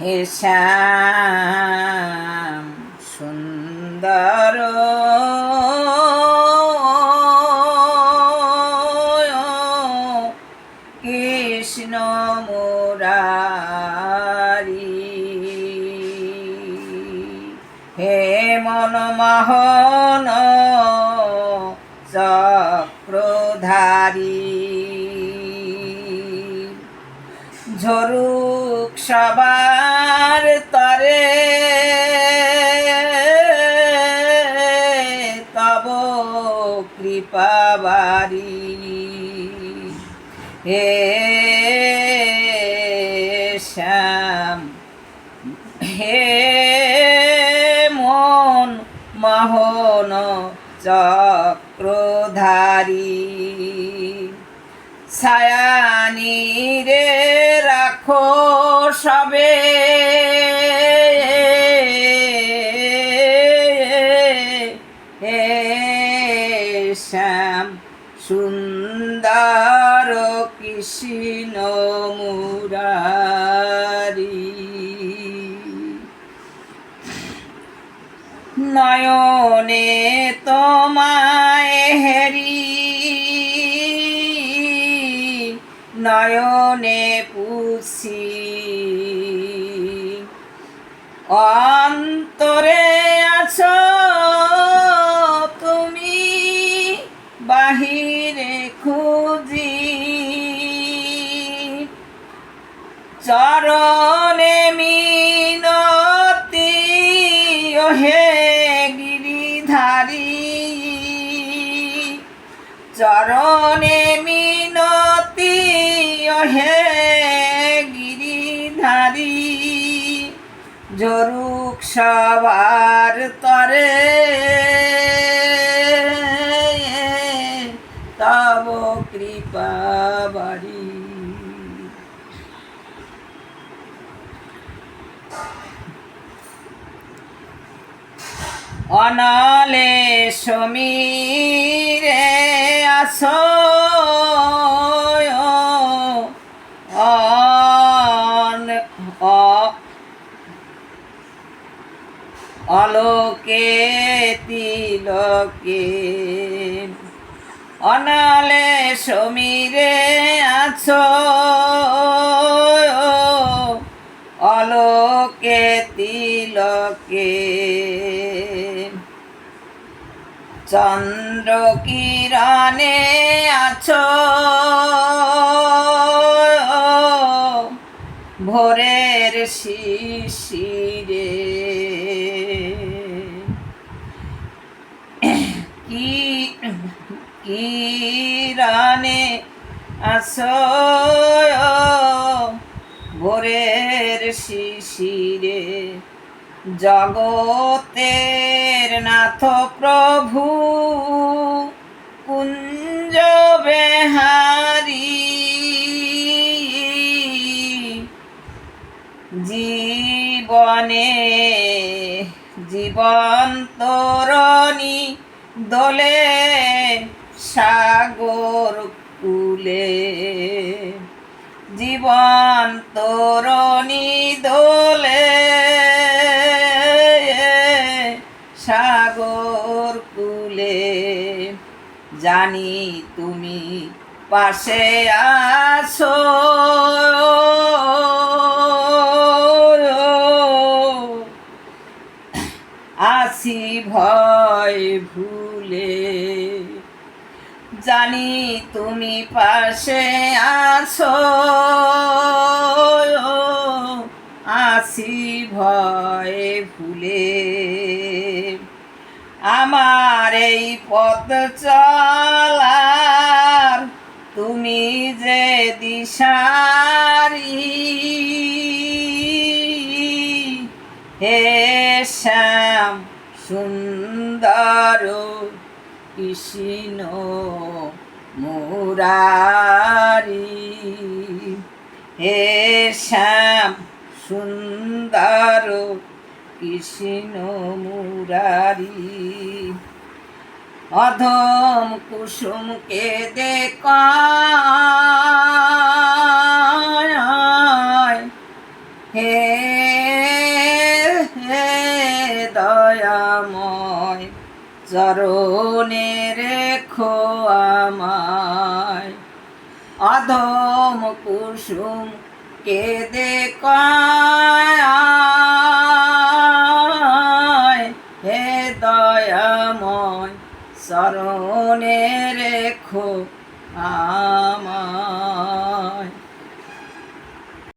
হে শ্যাম সুন্দর। কৃষ্ণ মুরারি। হে মনমোহন চক্রধারী ঝরুক সবার তরে। তব কৃপাবারি হে শ্যাম হে মন মোহন চক্রধারী। ছায়ানি রে রাখো সবে। শ্যাম সুন্দর কৃষ্ণ মুরারি। নয়নে তোমায় হেরি নয়নে পুষি। অন্তরে আছো তুমি বাহিরে খুঁজি। চরণে মিনতি ও হে গিরিধারী। চরণে হে গিরিধারী জরুক সবার তরে। তব কৃপা বাড়ি। অনলে সমীরে আসো। অলোকে তিলকে। অনালে সমীরে আছো। অলোকে তিলকে। চন্দ্র কিরণে আছো। ভোরের শিশিরে কিরণে আসো ভোরের শিশিরে? জগতের নাথ প্রভু কুঞ্জ বেহারি। জীবনে জীবন তরণী দোলে সাগর কুলে। জীবন তরণী দোলে। সাগর কুলে। জানি তুমি পাশে আসো আসি ভয় ভুলে। জানি তুমি পাশে আছো। আসি ভয়ে ভুলে। আমার এই পথ চলার তুমি যে দিশারি। হে শ্যাম সুন্দর কৃষ্ণ মুরারি হে শ্যাম সুন্দর কৃষ্ণ মুরারি অধম কুসুমকে দেখায় চরণে রেখো আমায়। অধম কুসুম কে দেখায় হে দয়াময় চরণে রেখো আমায়।